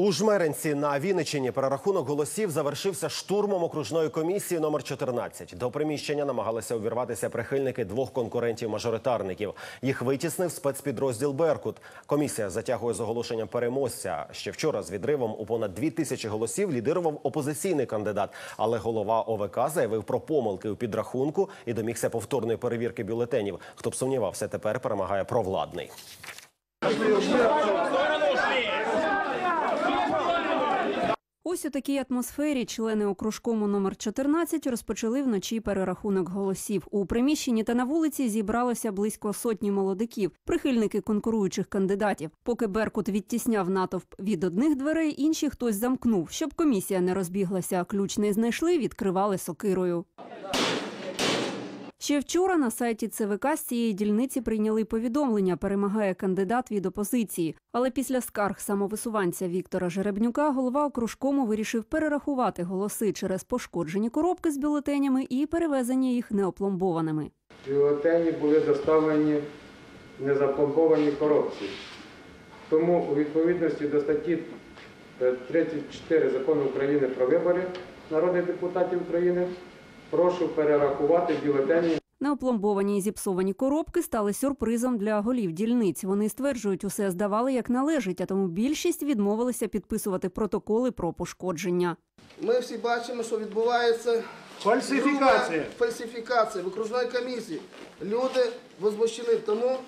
У Жмеринці на Вінниччині перерахунок голосів завершився штурмом окружної комісії номер 14. До приміщення намагалися увірватися прихильники двох конкурентів-мажоритарників. Їх витіснив спецпідрозділ Беркут. Комісія затягує з оголошенням переможця. Ще вчора з відривом у понад дві тисячі голосів лідирував опозиційний кандидат. Але голова ОВК заявив про помилки у підрахунку і домігся повторної перевірки бюлетенів. Хто б сумнівався, тепер перемагає провладний. Ось у такій атмосфері члени окружкому номер 14 розпочали вночі перерахунок голосів. У приміщенні та на вулиці зібралося близько сотні молодиків, прихильники конкуруючих кандидатів. Поки Беркут відтісняв натовп від одних дверей, інші хтось замкнув. Щоб комісія не розбіглася, ключ не знайшли, відкривали сокирою. Ще вчора на сайті ЦВК з цієї дільниці прийняли повідомлення. Перемагає кандидат від опозиції. Але після скарг самовисуванця Віктора Жеребнюка голова окружкому вирішив перерахувати голоси через пошкоджені коробки з бюлетенями і перевезення їх неопломбованими. Бюлетені були доставлені незапломбовані коробці. Тому у відповідності до статті е, 34 закону України про вибори народних депутатів України прошу перерахувати бюлетені Неопломбовані і зіпсовані коробки стали сюрпризом для голів дільниць. Вони стверджують, усе здавали як належить, а тому більшість відмовилися підписувати протоколи про пошкодження. Ми всі бачимо, що відбувається Фальсифікація. фальсифікація в окружної комісії. Люди возмущені. Тому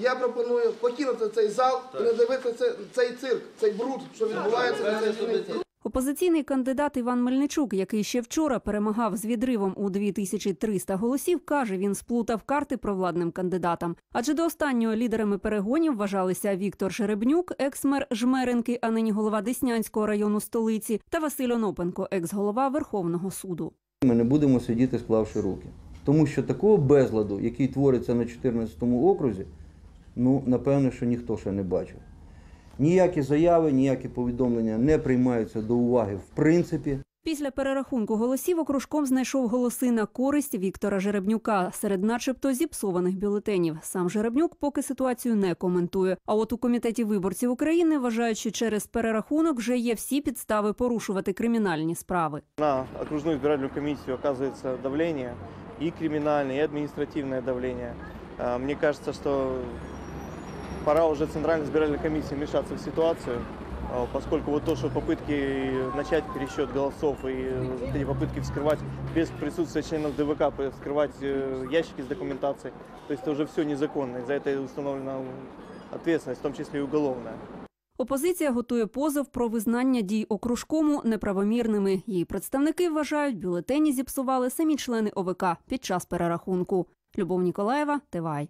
я пропоную покинути цей зал і не дивитися цей цирк, цей бруд, що відбувається на цій дільниці. Опозиційний кандидат Іван Мельничук, який ще вчора перемагав з відривом у 2300 голосів, каже, він сплутав карти провладним кандидатам. Адже до останнього лідерами перегонів вважалися Віктор Жеребнюк, екс-мер Жмеренки, а нині голова Деснянського району столиці, та Василь Онопенко, екс-голова Верховного суду. Ми не будемо сидіти, склавши руки. Тому що такого безладу, який твориться на 14-му окрузі, ну, напевно, що ніхто ще не бачив. Ніякі заяви, ніякі повідомлення не приймаються до уваги в принципі. Після перерахунку голосів окружком знайшов голоси на користь Віктора Жеребнюка серед начебто зіпсованих бюлетенів. Сам Жеребнюк поки ситуацію не коментує. А от у комітеті виборців України вважають, що через перерахунок вже є всі підстави порушувати кримінальні справи. На окружную избирательную комиссию оказывается давление, и криминальное, и административное давление. А, Мне кажется, что пора уже Центральной избирательной комиссии вмешаться в ситуацию, а, поскольку вот то, что попытки начать пересчет голосов и вот эти попытки вскрывать без присутствия членов ДВК, вскрывать э, ящики с документацией, то есть это уже все незаконно, и за это установлена ответственность, в том числе и уголовная. Опозиція готує позов про визнання дій окружкому неправомірними. Її представники вважають, бюлетені зіпсували самі члени ОВК під час перерахунку. Любов Ніколаєва, Тивай.